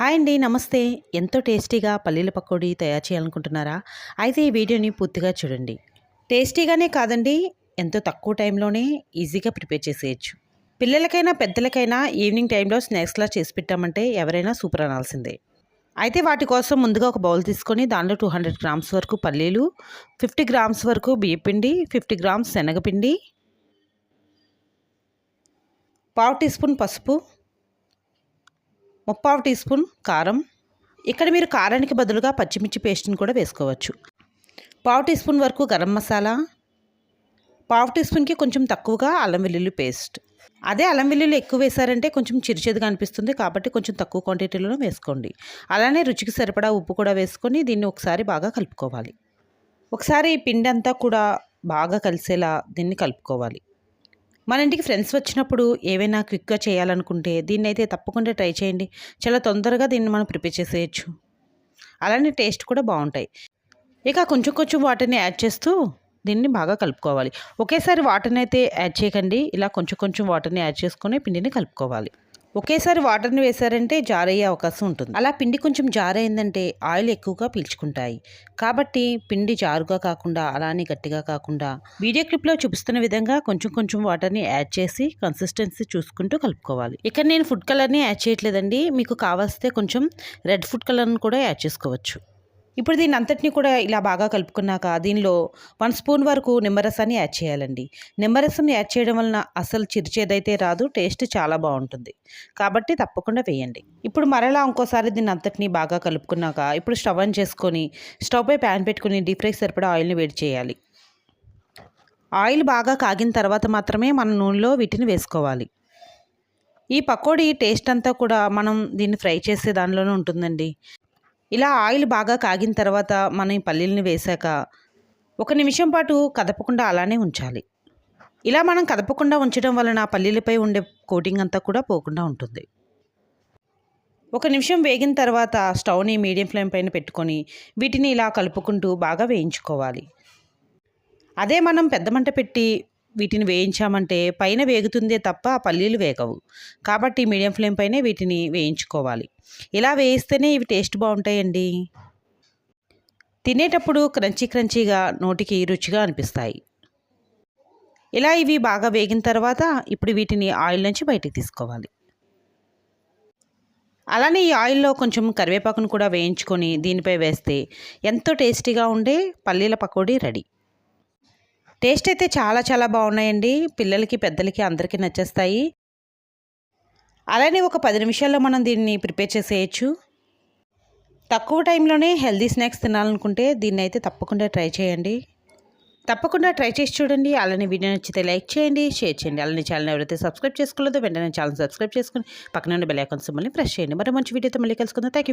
Hi అండి నమస్తే. ఎంతో టేస్టీగా పల్లీల పకోడీ తయారు చేయాలనుకుంటున్నారా? అయితే ఈ వీడియోని పూర్తిగా చూడండి. టేస్టీగానే కాదండి ఎంతో తక్కువ టైంలోనే ఈజీగా ప్రిపేర్ చేసేయచ్చు. పిల్లలకైనా పెద్దలకైనా ఈవినింగ్ టైంలో స్నాక్స్లా చేసి పెట్టామంటే ఎవరైనా సూపర్ అనాల్సిందే. అయితే వాటి కోసం ముందుగా ఒక బౌల్ తీసుకొని దానిలో టూ హండ్రెడ్ గ్రామ్స్ వరకు పల్లీలు ఫిఫ్టీ గ్రామ్స్ వరకు బియ్యపిండి ఫిఫ్టీ గ్రామ్స్ శనగపిండి పావు టీ స్పూన్ పసుపు ముప్పావు టీ స్పూన్ కారం. ఇక్కడ మీరు కారానికి బదులుగా పచ్చిమిర్చి పేస్ట్ని కూడా వేసుకోవచ్చు. పావు టీ స్పూన్ వరకు గరం మసాలా. పావు టీ స్పూన్కి కొంచెం తక్కువగా అల్లం వెల్లుల్లి పేస్ట్. అదే అల్లం వెల్లుల్లి ఎక్కువ వేశారంటే కొంచెం చిరుచేదుగా అనిపిస్తుంది కాబట్టి కొంచెం తక్కువ క్వాంటిటీలో వేసుకోండి. అలానే రుచికి సరిపడా ఉప్పు కూడా వేసుకొని దీన్ని ఒకసారి బాగా కలుపుకోవాలి. ఒకసారి ఈ పిండి అంతా కూడా బాగా కలిసేలా దీన్ని కలుపుకోవాలి. మన ఇంటికి ఫ్రెండ్స్ వచ్చినప్పుడు ఏవైనా క్విక్గా చేయాలనుకుంటే దీన్ని అయితే తప్పకుండా ట్రై చేయండి. చాలా తొందరగా దీన్ని మనం ప్రిపేర్ చేసేయచ్చు. అలానే టేస్ట్ కూడా బాగుంటాయి. ఇక కొంచెం కొంచెం వాటిని యాడ్ చేస్తూ దీన్ని బాగా కలుపుకోవాలి. ఒకేసారి వాటర్ని అయితే యాడ్ చేయకండి. ఇలా కొంచెం కొంచెం వాటర్ని యాడ్ చేసుకొని పిండిని కలుపుకోవాలి. ఒకేసారి వాటర్ని వేశారంటే జారయ్యే అవకాశం ఉంటుంది. అలా పిండి కొంచెం జారైందంటే ఆయిల్ ఎక్కువగా పీల్చుకుంటాయి. కాబట్టి పిండి జారుగా కాకుండా అలానే గట్టిగా కాకుండా వీడియో క్లిప్లో చూపిస్తున్న విధంగా కొంచెం కొంచెం వాటర్ని యాడ్ చేసి కన్సిస్టెన్సీ చూసుకుంటూ కలుపుకోవాలి. ఇక్కడ నేను ఫుడ్ కలర్ని యాడ్ చేయట్లేదండి. మీకు కావాల్సితే కొంచెం రెడ్ ఫుడ్ కలర్ని కూడా యాడ్ చేసుకోవచ్చు. ఇప్పుడు దీని అంతటిని కూడా ఇలా బాగా కలుపుకున్నాక దీనిలో వన్ స్పూన్ వరకు నిమ్మరసాన్ని యాడ్ చేయాలండి. నిమ్మరసం యాడ్ చేయడం వలన అసలు చిరిచేదైతే రాదు టేస్ట్ చాలా బాగుంటుంది. కాబట్టి తప్పకుండా వేయండి. ఇప్పుడు మరలా ఇంకోసారి దీని అంతటిని బాగా కలుపుకున్నాక ఇప్పుడు స్టవ్ ఆన్ చేసుకొని స్టవ్పై ప్యాన్ పెట్టుకుని డీప్ ఫ్రై సరిపడా ఆయిల్ని వేడి చేయాలి. ఆయిల్ బాగా కాగిన తర్వాత మాత్రమే మన నూనెలో వీటిని వేసుకోవాలి. ఈ పకోడీ టేస్ట్ అంతా కూడా మనం దీన్ని ఫ్రై చేసే దానిలోనే ఉంటుందండి. ఇలా ఆయిల్ బాగా కాగిన తర్వాత మనం ఈ పల్లీలని వేశాక ఒక నిమిషం పాటు కదపకుండా అలానే ఉంచాలి. ఇలా మనం కదపకుండా ఉంచడం వలన పల్లీలపై ఉండే కోటింగ్ అంతా కూడా పోకుండా ఉంటుంది. ఒక నిమిషం వేగిన తర్వాత స్టవ్ని మీడియం ఫ్లేమ్ పైన పెట్టుకొని వీటిని ఇలా కలుపుకుంటూ బాగా వేయించుకోవాలి. అదే మనం పెద్ద మంట పెట్టి వీటిని వేయించామంటే పైన వేగుతుందే తప్ప ఆ పల్లీలు వేగవు. కాబట్టి మీడియం ఫ్లేమ్ పైనే వీటిని వేయించుకోవాలి. ఇలా వేయిస్తేనే ఇవి టేస్ట్ బాగుంటాయండి. తినేటప్పుడు క్రంచీ క్రంచీగా నోటికి రుచిగా అనిపిస్తాయి. ఇలా ఇవి బాగా వేగిన తర్వాత ఇప్పుడు వీటిని ఆయిల్ నుంచి బయటికి తీసుకోవాలి. అలానే ఈ ఆయిల్లో కొంచెం కరివేపాకును కూడా వేయించుకొని దీనిపై వేస్తే ఎంతో టేస్టీగా ఉండే పల్లీల పకోడీ రెడీ. టేస్ట్ అయితే చాలా చాలా బాగున్నాయండి. పిల్లలకి పెద్దలకి అందరికీ నచ్చేస్తాయి. అలానే ఒక పది నిమిషాల్లో మనం దీన్ని ప్రిపేర్ చేసేయచ్చు. తక్కువ టైంలోనే హెల్దీ స్నాక్స్ తినాలనుకుంటే దీన్ని అయితే తప్పకుండా ట్రై చేయండి. తప్పకుండా ట్రై చేసి చూడండి. అలానే వీడియో నచ్చితే లైక్ చేయండి షేర్ చేయండి. అలానే ఛానల్ ఎవరైతే సబ్స్క్రైబ్ చేసుకోలేదో వెంటనే ఛానల్ సబ్స్క్రైబ్ చేసుకుని పక్కన ఉన్న బెల్ ఐకాన్స్ మళ్ళీ ప్రెస్ చేయండి. మరి మంచి వీడియోతో మళ్ళీ కలుసుకుందాం. థ్యాంక్